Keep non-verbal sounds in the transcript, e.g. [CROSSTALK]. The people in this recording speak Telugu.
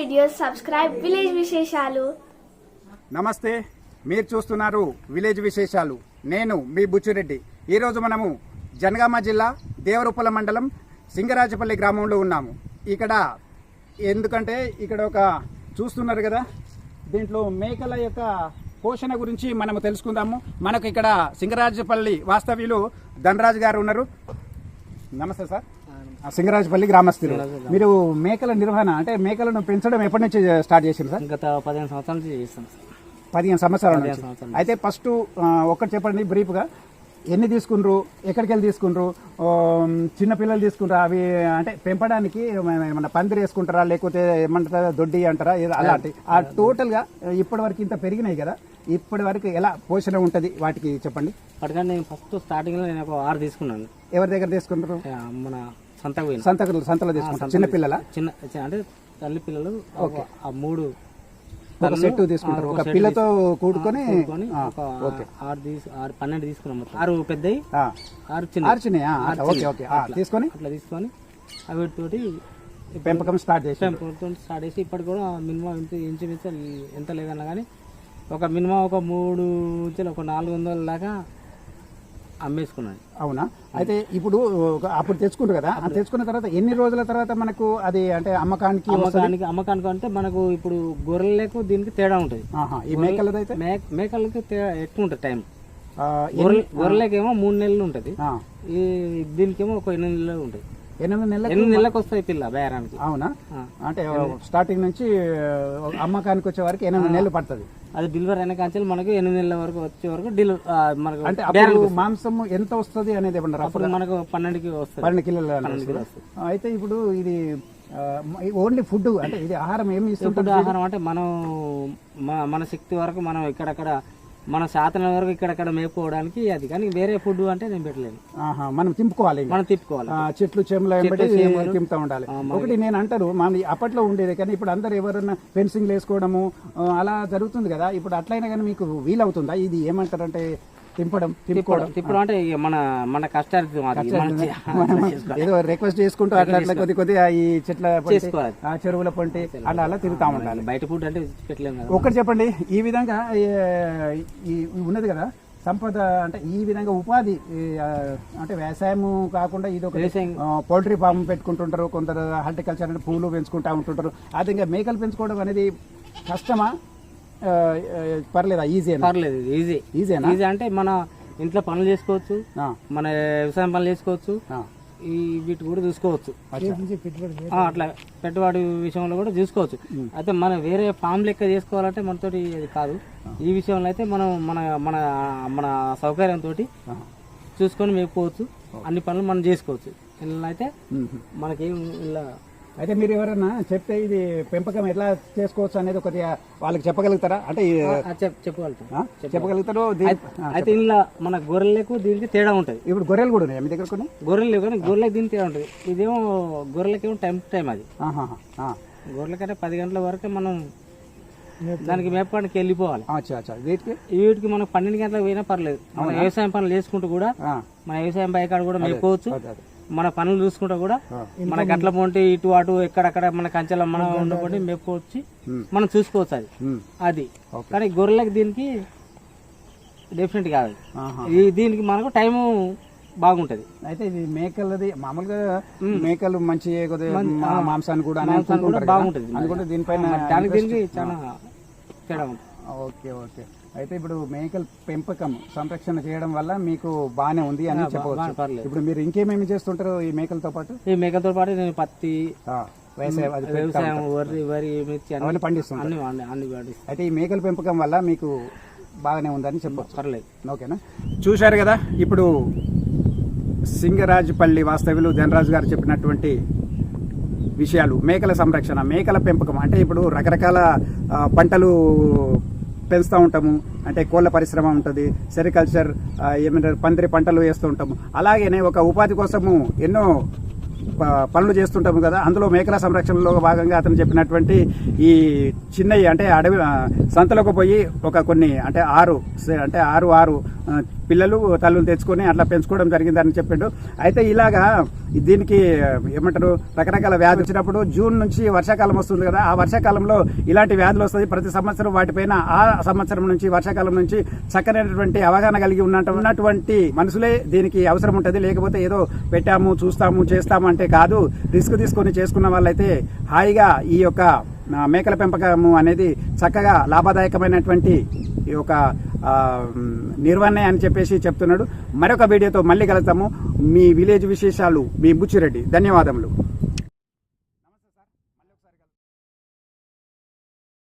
వీడియోస్ సబ్స్క్రైబ్ విలేజ్ విశేషాలు నమస్తే మీరు చూస్తున్నారు విలేజ్ విశేషాలు నేను మీ బుచ్చిరెడ్డి. ఈరోజు మనము జనగామ జిల్లా దేవరూపల మండలం సింగరాజపల్లి గ్రామంలో ఉన్నాము. ఇక్కడ ఎందుకంటే ఇక్కడ ఒక చూస్తున్నారు కదా దీంట్లో మేకల యొక్క పోషణ గురించి మనము తెలుసుకుందాము. మనకు ఇక్కడ సింగరాజపల్లి వాస్తవ్యులు ధనరాజు గారు ఉన్నారు. నమస్తే సార్. సింగరాజపల్లి గ్రామస్తులు మీరు మేకల నిర్వహణ అంటే మేకలను పెంచడం ఎప్పటి నుంచి స్టార్ట్ చేసింది సార్? గత పదిహేను సంవత్సరాల నుంచి చేస్తాం పదిహేను సంవత్సరాల అయితే ఫస్ట్ ఒక్కటి చెప్పండి బ్రీఫ్గా. ఎన్ని తీసుకుండ్రు ఎక్కడికి వెళ్ళి తీసుకుండ్రు ఆ, చిన్న పిల్లలు తీసుకుంటారా అవి అంటే పెంపడానికి ఏమన్నా పందిరి వేసుకుంటారా లేకపోతే ఏమంటారా దొడ్డి అంటారా అలాంటి. ఆ టోటల్గా ఇప్పటి వరకు ఇంత పెరిగినాయి కదా ఇప్పటి వరకు ఎలా పోషణ ఉంటుంది వాటికి చెప్పండి? అటుకంటే నేను ఫస్ట్ స్టార్టింగ్లో నేను ఒక ఆరు తీసుకున్నాను. ఎవరి దగ్గర తీసుకుంటారు? మన సంతకు సంతకులు సంతలో తీసుకుంటారు చిన్న పిల్లల? చిన్న అంటే తల్లి పిల్లలు ఆ మూడు ఒక సెట్ తీసుకుంటారు ఒక పిల్లతో కూడుకొని ఆరు ఆరు పన్నెండు తీసుకున్నాం ఆరు పెద్దవి ఆ, ఆరు చిన్న ఆర్చినాయా అట్లా, ఓకే ఓకే తీసుకొని? అట్లా తీసుకొని వీటితోటి పెంపకం స్టార్ట్ చేసి. పెంపుతో స్టార్ట్ చేసి ఇప్పటికి కూడా మినిమం ఇంత ఇంచుమించు ఎంత లేదన్నా కానీ ఒక మినిమం ఒక మూడు నుంచి ఒక నాలుగు వందల దాకా అమ్మేసుకున్నాను. అవునా? అయితే ఇప్పుడు అప్పుడు తెచ్చుకుంటారు కదా? తెచ్చుకున్న తర్వాత ఎన్ని రోజుల తర్వాత మనకు అది అంటే అమ్మకానికి? అమ్మకానికి అమ్మకానికి అంటే మనకు ఇప్పుడు గొర్రెలకు దీనికి తేడా ఉంటుంది. ఈ మేకలదైతే? మేకలకి తేడా ఎక్కువ ఉంటుంది టైం గొర్రెలకేమో మూడు నెలలు ఉంటుంది. ఈ దీనికేమో ఒక ఎనిమిది నెలలు ఉంటుంది. ఎనిమిది నెలలకు నెలలకు వస్తాయి పిల్ల బేరానికి. అవునా. అంటే స్టార్టింగ్ నుంచి అమ్మకానికి వచ్చే వరకు ఎనిమిది నెలలు పడుతుంది. అది డెలివరీ అయిన కాంచెలు మనకు ఎనిమిది నెలల వరకు వచ్చే వరకు మనకు అంటే అప్పుడు మాంసం ఎంత వస్తుంది అనేది ఏమన్నారు అప్పుడు మనకు పన్నెండుకి వస్తుంది. పన్నెండు కిలోలు? అయితే ఇప్పుడు ఇది ఓన్లీ ఫుడ్ అంటే ఇది ఆహారం ఏమి ఇప్పుడు ఆహారం అంటే మనం మన శక్తి వరకు మనం ఇక్కడక్కడ మన శాతం వరకు ఇక్కడక్కడ మేపుకోవడానికి అది కానీ వేరే ఫుడ్ అంటే నేను పెట్టలేను ఆహా, మనం తింపుకోవాలి. మనం తిప్పుకోవాలి. చెట్లు చేమల తింపుతా ఉండాలి. ఒకటి నేను అంటాను మన అప్పట్లో ఉండేది కానీ ఇప్పుడు అందరు ఎవరన్నా ఫెన్సింగ్ వేసుకోవడము అలా జరుగుతుంది కదా. ఇప్పుడు అట్లయినా కానీ మీకు వీలవుతుందా? ఇది ఏమంటారంటే తింపడం తిప్పుకోవడం తిప్పడం. అంటే మన మన. [LAUGHS] ఏదో రిక్వెస్ట్ చేసుకుంటూ అట్లా అట్లా కొద్ది కొద్దిగా ఈ చెట్ల. ఆ చెరువుల పొంటి అలా అలా తిరుగుతా ఉండాలి. బయట ఫుడ్ అంటే ఒకటి చెప్పండి ఈ విధంగా ఉన్నది కదా సంపద అంటే ఈ విధంగా ఉపాధి అంటే వ్యవసాయము కాకుండా ఇది ఒక వ్యవసాయం పౌల్ట్రీ ఫామ్ పెట్టుకుంటుంటారు కొందరు హార్టికల్చర్ అంటే పూలు పెంచుకుంటా ఉంటుంటారు. అదే మేకలు పెంచుకోవడం అనేది కష్టమా? పర్లేదా? ఈజీనా పర్లేదు ఈజీ ఈజీనా ఈజీ అంటే మన ఇంట్లో పనులు చేసుకోవచ్చు ఆ, మన వ్యవసాయం పనులు చేసుకోవచ్చు ఆ. ఈ వీటి కూడా చూసుకోవచ్చు. అట్లా పెట్టుబడి విషయంలో కూడా చూసుకోవచ్చు. అయితే మనం వేరే ఫామ్ లెక్క చేసుకోవాలంటే మనతోటి అది కాదు. ఈ విషయంలో అయితే మనం మన మన మన సౌకర్యంతో. చూసుకొని మేపుకోవచ్చు. అన్ని పనులు మనం చేసుకోవచ్చు. ఇలా అయితే. మనకేం ఇలా అయితే మీరు ఎవరన్నా చెప్తే ఇది పెంపకం ఎట్లా చేసుకోవచ్చు అనేది కొద్దిగా వాళ్ళకి చెప్పగలుగుతారా? అంటే? చెప్పగలుగుతారు ఆ, అయితే ఇలా మన గొర్రెలకు దీనికి తేడా ఉంటుంది. ఇప్పుడు గొర్రెలు కూడా ఉన్నాయా మీ దగ్గర కొన్ని? గొర్రెలు లేవు కానీ గొర్రెలకు దీనికి తేడా ఉంటుంది. ఇదేమో గొర్రెలకేమో టైం టు టైం అది. గొర్రెలకంటే పది గంటల వరకు మనం దానికి మేపడానికి వెళ్ళిపోవాలి. వీటికి? వీటికి మనం పన్నెండు గంటలకు పోయినా పర్లేదు. మన వ్యవసాయం పనులు చేసుకుంటూ కూడా మన వ్యవసాయం బయకాడ కూడా మేపుకోవచ్చు. మన పనులు చూసుకుంటూ కూడా. మన గట్ల పొంటి ఇటు అటు ఎక్కడక్కడ మన కంచెల మనం ఉండబట్టి మేపుకోవచ్చు ఉమ్. మనం చూసుకోవచ్చు అది. అది. కానీ గొర్రెలకి దీనికి డెఫినెట్ కాదు దీనికి మనకు టైము బాగుంటది అయితే ఇది మేకలది మామూలుగా మేకలు మంచి మాంసాన్ని కూడా. బాగుంటుంది. దీనిపైన దానికి దీనికి చాలా తేడా ఉంటుంది ఓకే ఓకే అయితే ఇప్పుడు మేకల పెంపకం సంరక్షణ చేయడం వల్ల మీకు బాగానే ఉంది అని చెప్పవచ్చు. ఇప్పుడు మీరు ఇంకేమేమి చేస్తుంటారు ఈ మేకలతో పాటు? ఈ మేకతో పాటు నేను పత్తి వ్యవసాయం. వరి వరి మిర్చి అన్ని అన్ని అయితే ఈ మేకల పెంపకం వల్ల మీకు బాగానే ఉందని చెప్పొచ్చు. పర్లేదు. ఓకేనా? చూశారు కదా ఇప్పుడు సింగరాజుపల్లి వాస్తవ్యులు ధనరాజు గారు చెప్పినటువంటి విషయాలు. మేకల సంరక్షణ మేకల పెంపకం. అంటే ఇప్పుడు రకరకాల పంటలు పెంచుతూ ఉంటాము. అంటే కోళ్ళ పరిశ్రమ ఉంటుంది సెరికల్చర్ ఏమంటారు పందిరి పంటలు వేస్తూ ఉంటాము. అలాగనే ఒక ఉపాధి కోసము ఎన్నో ప- పనులు చేస్తుంటాము కదా. అందులో మేకల సంరక్షణలో భాగంగా అతను చెప్పినటువంటి ఈ చిన్నవి అంటే అడవి సంతలోకి పోయి ఒక కొన్ని అంటే ఆరు సే- అంటే ఆరు ఆరు పిల్లలు తల్లులు తెచ్చుకొని అట్లా పెంచుకోవడం జరిగిందని చెప్పిండు. అయితే ఇలాగా దీనికి ఏమంటారు రకరకాల వ్యాధి వచ్చినప్పుడు జూన్ నుంచి వర్షాకాలం వస్తుంది కదా ఆ వర్షాకాలంలో ఇలాంటి వ్యాధులు వస్తుంది ప్రతి సంవత్సరం వాటిపైన ఆ సంవత్సరం నుంచి వర్షాకాలం నుంచి చక్కనైనటువంటి అవగాహన కలిగి ఉన్నట్టు ఉన్నటువంటి మనుషులే దీనికి అవసరం ఉంటుంది. లేకపోతే ఏదో పెట్టాము చూస్తాము చేస్తాము అంటే కాదు. రిస్క్ తీసుకొని చేసుకున్న వాళ్ళైతే హాయిగా ఈ యొక్క మేకల పెంపకము అనేది చక్కగా లాభదాయకమైనటువంటి ఈ యొక్క నిర్వహణ అని చెప్పేసి చెప్తున్నాడు. మరొక వీడియోతో మళ్ళీ కలుద్దాము. మీ విలేజ్ విశేషాలు మీ బుచ్చిరెడ్డి. ధన్యవాదములు.